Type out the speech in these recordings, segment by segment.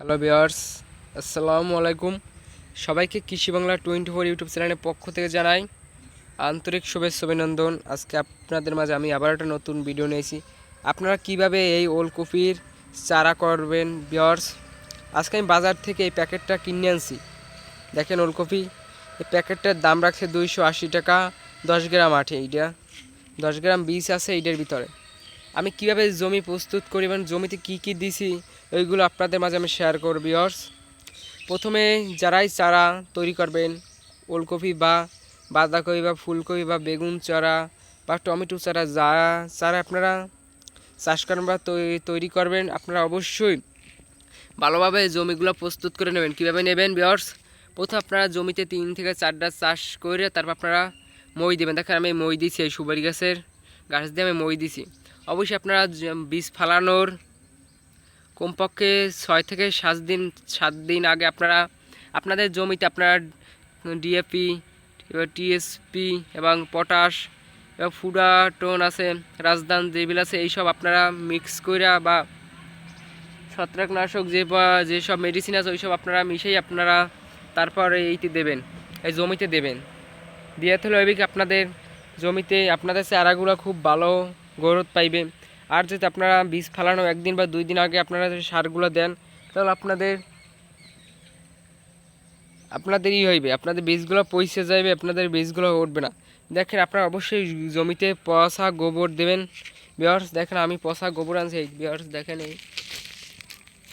Hello বিয়ার্স আসসালামু আলাইকুম। সবাইকে কৃষি বাংলা টোয়েন্টি ফোর ইউটিউব চ্যানেলের পক্ষ থেকে জানাই আন্তরিক শুভেচ্ছা, অভিনন্দন। আজকে আপনাদের মাঝে আমি আবার একটা নতুন ভিডিও নিয়েছি আপনারা কীভাবে এই ওলকপির চারা করবেন বিয়ার্স আজকে আমি বাজার থেকে এই প্যাকেটটা কিনে আনছি। দেখেন ওলকপি, এই প্যাকেটটার দাম রাখছে দুইশো আশি টাকা, দশ গ্রাম আঠে এইটা, দশ গ্রাম বীজ আছে এইটার ভিতরে। আমি কীভাবে জমি প্রস্তুত করি এবং জমিতে কি কি দিছি, ওইগুলো আপনাদের মাঝে আমি শেয়ার করব বিয়র্স প্রথমে যারাই চারা তৈরি করবেন, ওলকপি বা বাঁধাকপি বা ফুলকপি বা বেগুন চারা বা টমেটো চারা, যা চারা আপনারা চাষ করেন বা তৈরি করবেন, আপনারা অবশ্যই ভালোভাবে জমিগুলো প্রস্তুত করে নেবেন। কীভাবে নেবেন বিয়র্স প্রথম আপনারা জমিতে তিন থেকে চারটা চাষ করে তারপর আপনারা মই দেবেন। দেখেন আমি মই দিছি এই সুপারি গাছের, গাছ দিয়ে আমি মই দিছি। অবশ্যই আপনারা বীজ ফালানোর কমপক্ষে ছয় থেকে সাত দিন সাত দিন আগে আপনারা, আপনাদের জমিতে আপনারা ডিএপি টিএসপি এবং পটাশ এবং ফুডা, টোন আছে, রাজধান যেগুলো আছে, এইসব আপনারা মিক্স করে বা ছত্রাকনাশক যে বা যেসব মেডিসিন আছে, ওইসব আপনারা মিশিয়ে আপনারা তারপর এইটি দেবেন, এই জমিতে দেবেন। দিয়ে তাহলে ওই আপনাদের জমিতে, আপনাদের চারাগুলো খুব ভালো গ্রোথ পাইবে। আর যদি আপনারা বীজ ফালানো একদিন বা দুই দিন আগে আপনারা যদি সারগুলো দেন, তাহলে আপনাদের আপনাদের ই হইবে। আপনাদের বীজগুলো পয়সে যাবে আপনাদের বীজগুলো উঠবে না। দেখেন আপনারা অবশ্যই জমিতে পচা গোবর দেবেন। বিয়ার্স দেখেন আমি পচা গোবর আনছি। এই বিয়ার্স দেখেন এই,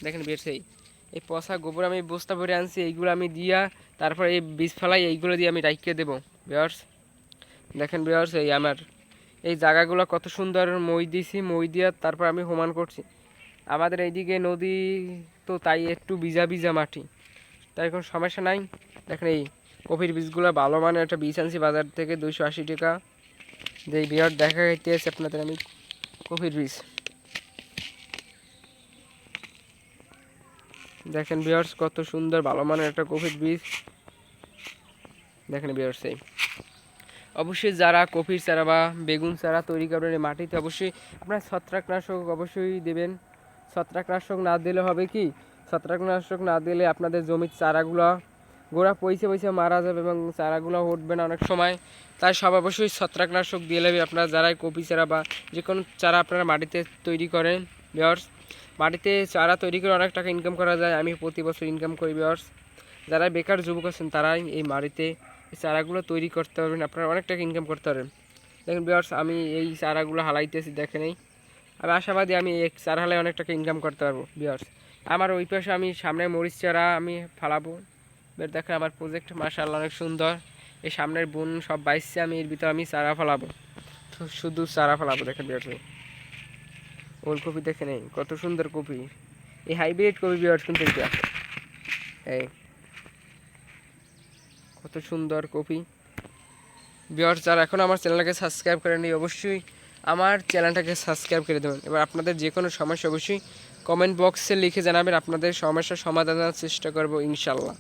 দেখেন বিয়ার্স এই এই পচা গোবর আমি বস্তা ভরে আনছি, এইগুলো আমি দিয়া তারপর এই বীজ ফেলাই, এইগুলো দিয়ে আমি রাইখে দেবো। বিয়ার্স দেখেন বিয়ার্স এই আমার এই জায়গাগুলো কত সুন্দর মই দিছি, মই দিয়া তারপর আমি হোমান করছি। আমাদের এইদিকে নদী তো তাই একটু ভিজা ভিজা মাটি। তাই কোনো সমস্যা নাই। দেখেন এই কফির বীজগুলো ভালো মানের একটা বীজ আনছি বাজার থেকে দুইশো আশি টাকা। যে বিয়ার দেখা যাইতেছে আপনাদের আমি কফির বীজ। দেখেন বিয়ার্স কত সুন্দর ভালো মানের একটা কফির বীজ। দেখেন বিয়ার্স এই। অবশ্যই যারা কফির চারা বা বেগুন চারা তৈরি করবেন মাটিতে, অবশ্যই আপনার ছত্রাকনাশক অবশ্যই দেবেন। ছত্রাকনাশক না দিলে হবে কি? ছত্রাকনাশক না দিলে আপনাদের জমির চারাগুলো গোড়া পয়সে পয়সে মারা যাবে এবং চারাগুলো উঠবে না অনেক সময়। তাই সব অবশ্যই ছত্রাকনাশক দিয়ে নেবে আপনারা যারাই কপি চারা বা যে কোনো চারা আপনারা মাটিতে তৈরি করেন বিয়ার্স মাটিতে চারা তৈরি করে অনেক টাকা ইনকাম করা যায়। আমি প্রতি বছর ইনকাম করি বিয়ার্স যারা বেকার যুবক আছেন, তারাই এই মাটিতে চারাগুলো তৈরি করতে পারবেন, আপনারা অনেক টাকা ইনকাম করতে পারবেন। দেখেন বিয়ার্স আমি এই চারাগুলো হালাইতেছি, দেখে নেই। আমি আশাবাদী আমি এক চারা হালাই অনেক টাকা ইনকাম করতে পারব বিয়ার্স আমার ওই পাশে আমি সামনে মরিচ চারা আমি ফালাবো। এবার দেখেন আমার প্রজেক্ট মার্শাল অনেক সুন্দর। এই সামনের বোন সব বাইসছে আমি এর ভিতরে আমি চারা ফেলাবো। শুধু চারা ফেলাবো, দেখেন বিয়ার্স ওলকপি দেখে নেই, কত সুন্দর কপি। এই হাইব্রিড কপি বিয়ার্স কিন্তু এই। কত সুন্দর কপি। বিয়ার্স যারা এখন আমার চ্যানেলটাকে সাবস্ক্রাইব করে করেনি অবশ্যই আমার চ্যানেলটাকে সাবস্ক্রাইব করে দেবেন। এবার আপনাদের যে কোনো সমস্যা, অবশ্যই কমেন্ট বক্সে লিখে জানাবেন। আপনাদের সমস্যার সমাধানের চেষ্টা করব ইনশাল্লাহ